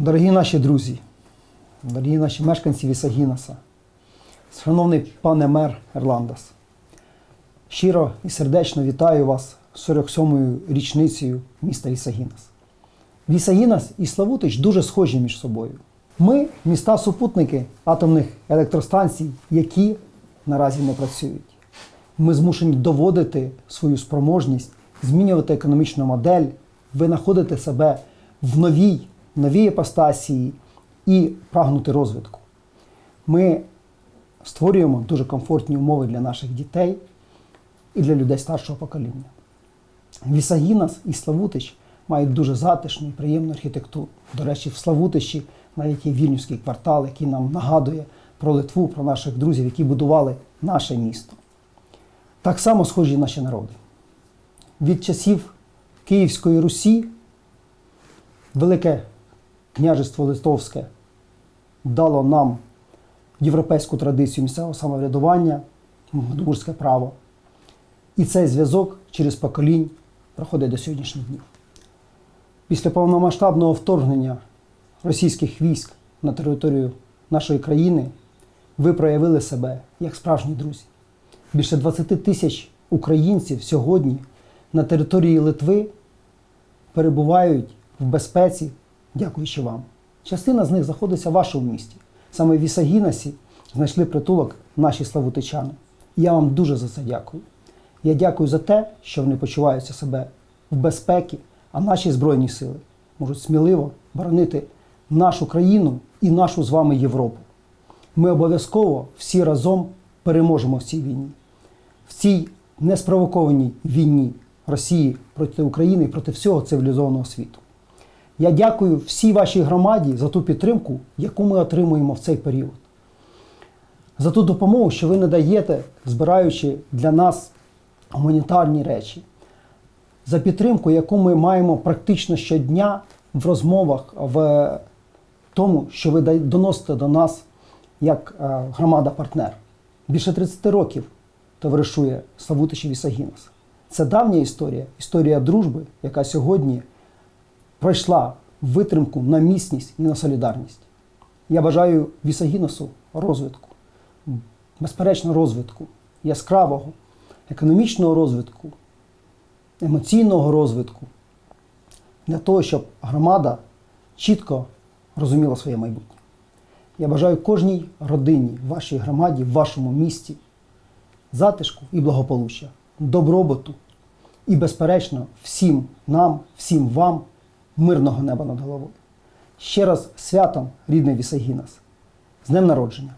Дорогі наші друзі, дорогі наші мешканці Вісагінаса, шановний пане мер Ерландас, щиро і сердечно вітаю вас 47-ю річницею міста Вісагінас. Вісагінас і Славутич дуже схожі між собою. Ми міста супутники атомних електростанцій, які наразі не працюють. Ми змушені доводити свою спроможність, змінювати економічну модель, винаходити себе в новій, новій епостасії і прагнути розвитку. Ми створюємо дуже комфортні умови для наших дітей і для людей старшого покоління. Вісагінас і Славутич мають дуже затишну і приємну архітектуру. До речі, в Славутичі навіть є вільнюський квартал, який нам нагадує про Литву, про наших друзів, які будували наше місто. Так само схожі наші народи. Від часів Київської Русі Велике княжество Литовське дало нам європейську традицію місцевого самоврядування, Магдебурзьке право. І цей зв'язок через поколінь проходить до сьогоднішніх днів. Після повномасштабного вторгнення російських військ на територію нашої країни ви проявили себе як справжні друзі. Більше 20 тисяч українців сьогодні на території Литви перебувають в безпеці, дякуючи вам. Частина з них знаходиться в вашому місті. Саме в Вісагінасі знайшли притулок наші славутичани. І я вам дуже за це дякую. Я дякую за те, що вони почуваються себе в безпеці, а наші Збройні сили можуть сміливо боронити нашу країну і нашу з вами Європу. Ми обов'язково всі разом переможемо в цій війні, в цій неспровокованій війні Росії проти України і проти всього цивілізованого світу. Я дякую всій вашій громаді за ту підтримку, яку ми отримуємо в цей період. За ту допомогу, що ви надаєте, збираючи для нас гуманітарні речі, за підтримку, яку ми маємо практично щодня в розмовах, в тому, що ви доносите до нас як е, громада-партнер. Більше 30 років товаришує Славутич і. Це давня історія, історія дружби, яка сьогодні пройшла витримку на міцність і на солідарність. Я бажаю Вісагіносу розвитку, безперечно, розвитку, яскравого, економічного розвитку, емоційного розвитку, для того, щоб громада чітко розуміла своє майбутнє. Я бажаю кожній родині, вашій громаді, вашому місті затишку і благополуччя, добробуту і, безперечно, всім нам, всім вам мирного неба над головою. Ще раз святом, рідний Вісагінас. З днем народження!